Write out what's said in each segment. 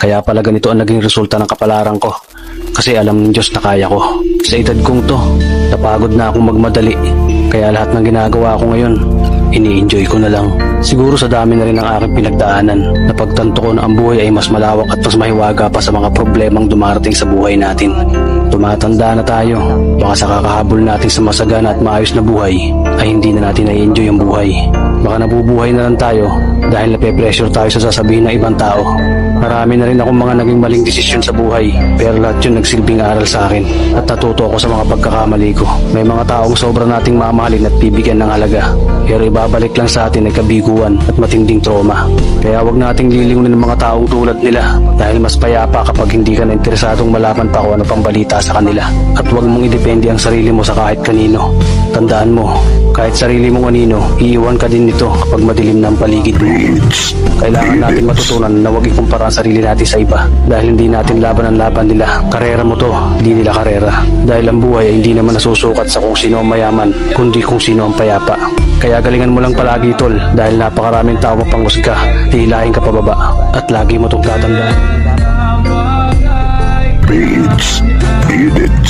Kaya pala ganito ang naging resulta ng kapalaran ko. Kasi alam ng Diyos na kaya ko. Sa edad kong to, napagod na akong magmadali. Kaya lahat ng ginagawa ko ngayon, ini-enjoy ko na lang. Siguro sa dami na rin ng aking pinagdaanan, napagtanto ko na ang buhay ay mas malawak at mas mahiwaga pa sa mga problemang dumarating sa buhay natin. Tumatanda na tayo, baka sa kakahabol natin sa masagana at maayos na buhay, ay hindi na natin na-enjoy ang buhay. Baka nabubuhay na lang tayo dahil nape-pressure tayo sa sasabihin ng ibang tao. Marami na rin akong mga naging maling desisyon sa buhay, pero lahat yun nagsilbing aral sa akin at natuto ako sa mga pagkakamali ko. May mga taong sobra nating mamahalin at bibigyan ng halaga, pero ibabalik lang sa atin ay kabiguan at matinding trauma. Kaya wag nating lilingunin ng mga taong tulad nila dahil mas payapa kapag hindi ka na interesadong malaman pa kung ano pang balita sa kanila. At wag mong idepende ang sarili mo sa kahit kanino. Tandaan mo, kahit sarili mong anino, iiwan ka din nito kapag madilim na paligid mo. Kailangan natin matutunan na huwag ikumpara ang sarili natin sa iba dahil hindi natin laban ang laban nila. Karera mo to, hindi nila karera. Dahil ang buhay ay hindi naman nasusukat sa kung sino ang mayaman, kundi kung sino ang payapa. Kaya galingan mo lang palagi tol dahil napakaraming tao mapanghusga, hihilahin ka pababa at lagi mo itong tatandaan. Beats. Beat it.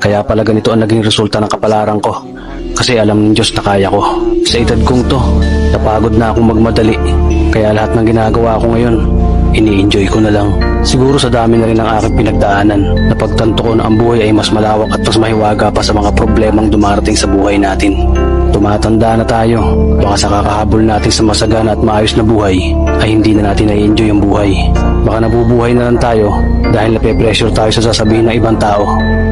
Kaya pala ganito ang naging resulta ng kapalaran ko. Kasi alam ng Diyos na kaya ko. Sa edad kong to, napagod na akong magmadali. Kaya lahat ng ginagawa ko ngayon, ini-enjoy ko na lang. Siguro sa dami na rin ng aking pinagdaanan, napagtanto ko na ang buhay ay mas malawak at mas mahiwaga pa sa mga problemang dumarating sa buhay natin. Tumatanda na tayo, baka sa kakahabol natin sa masagana at maayos na buhay, ay hindi na natin na-enjoy ang buhay. Baka nabubuhay na lang tayo dahil nape-pressure tayo sa sasabihin ng ibang tao.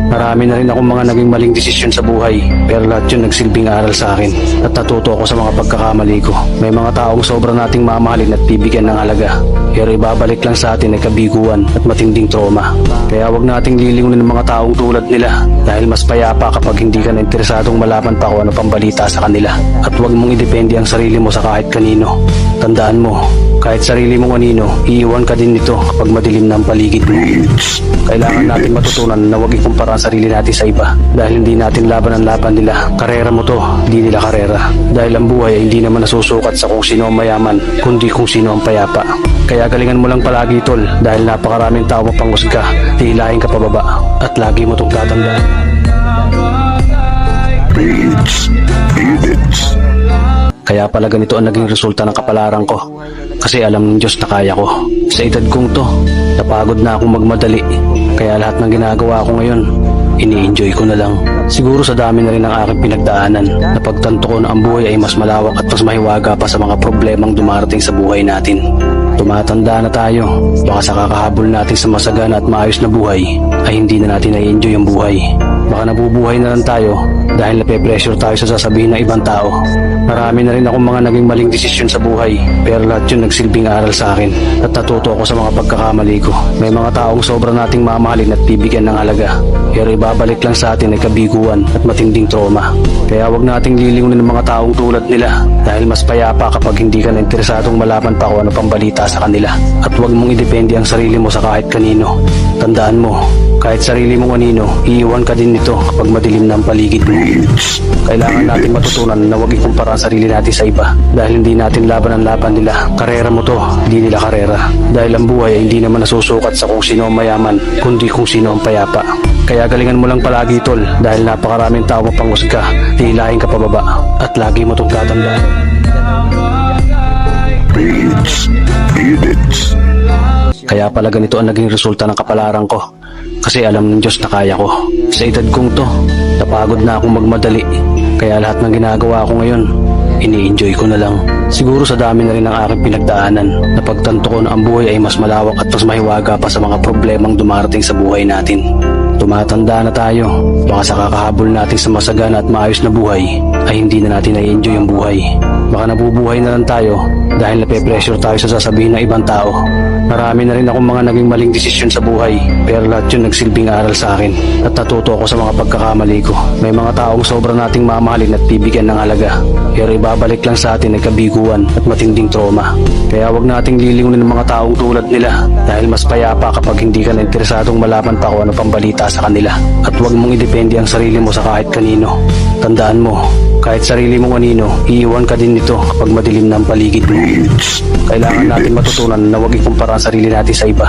Marami na rin akong mga naging maling desisyon sa buhay, pero lahat yun nagsilbing aral sa akin at natuto ako sa mga pagkakamali ko. May mga taong sobra nating mamahalin at bibigyan ng halaga, pero ibabalik lang sa atin ay kabiguan at matinding trauma. Kaya wag nating lilingunin ng mga taong tulad nila dahil mas payapa kapag hindi ka na interesadong malaman pa kung ano pang balita sa kanila. At wag mong idepende ang sarili mo sa kahit kanino. Tandaan mo, kahit sarili mong anino, iiwan ka din nito kapag madilim na ang paligid mo. Kailangan natin matutunan na huwag ikumpara ang sarili natin sa iba dahil hindi natin laban ang laban nila. Karera mo to, hindi nila karera. Dahil ang buhay ay hindi naman nasusukat sa kung sino ang mayaman, kundi kung sino ang payapa. Kaya galingan mo lang palagi tol dahil napakaraming tao mapanghusga, hihilahin ka pababa at lagi mo itong tatandaan. Beats. Beat it. Kaya pala ganito ang naging resulta ng kapalaran ko. Kasi alam ng Diyos na kaya ko. Sa edad kong to, napagod na akong magmadali. Kaya lahat ng ginagawa ko ngayon, ini-enjoy ko na lang. Siguro sa dami na rin ng aking pinagdaanan, napagtanto ko na ang buhay ay mas malawak at mas mahiwaga pa sa mga problemang dumarating sa buhay natin. Tumatanda na tayo, baka sa kakahabol natin sa masagana at maayos na buhay, ay hindi na natin na-enjoy ang buhay. Baka nabubuhay na lang tayo dahil nape-pressure tayo sa sasabihin ng ibang tao. Marami na rin akong mga naging maling desisyon sa buhay, pero lahat yun nagsilbing aral sa akin at natuto ako sa mga pagkakamali ko. May mga taong sobra nating mamahalin at bibigyan ng halaga, pero ibabalik lang sa atin ay kabiguan at matinding trauma. Kaya wag nating lilingunin ng mga taong tulad nila dahil mas payapa kapag hindi ka na interesadong malaman pa kung ano pang balita sa kanila. At wag mong idepende ang sarili mo sa kahit kanino. Tandaan mo, kahit sarili mong anino, iiwan ka din nito kapag madilim na ang paligid mo. Kailangan natin matutunan na huwag ikumpara ang sarili natin sa iba dahil hindi natin laban ang laban nila. Karera mo to, hindi nila karera. Dahil ang buhay ay hindi naman nasusukat sa kung sino ang mayaman, kundi kung sino ang payapa. Kaya galingan mo lang palagi tol dahil napakaraming tao mapanghusga, hihilahin ka pababa at lagi mo itong tatandaan. Beat it. Kaya pala ganito ang naging resulta ng kapalaran ko. Kasi alam ng Diyos na kaya ko. Sa edad kong to, napagod na akong magmadali. Kaya lahat ng ginagawa ko ngayon, ini-enjoy ko na lang. Siguro sa dami na rin ng aking pinagdaanan, napagtanto ko na ang buhay ay mas malawak at mas mahiwaga pa sa mga problemang dumarating sa buhay natin. Tumatanda na tayo, baka sa kakahabol natin sa masagana at maayos na buhay, ay hindi na natin na-enjoy ang buhay. Baka nabubuhay na lang tayo dahil nape-pressure tayo sa sasabihin ng ibang tao. Marami na rin akong mga naging maling desisyon sa buhay, pero lahat yun nagsilbing aral sa akin at natuto ako sa mga pagkakamali ko. May mga taong sobra nating mamahalin at bibigyan ng halaga, pero ibabalik lang sa atin ay kabiguan at matinding trauma. Kaya wag nating lilingunin ng mga taong tulad nila dahil mas payapa kapag hindi ka na interesadong malaman pa kung ano pang balita sa kanila. At huwag mong idepende ang sarili mo sa kahit kanino. Tandaan mo, kahit sarili mong anino, iiwan ka din nito kapag madilim na ang paligid mo. Kailangan natin matutunan na huwag ikumpara ang sarili natin sa iba.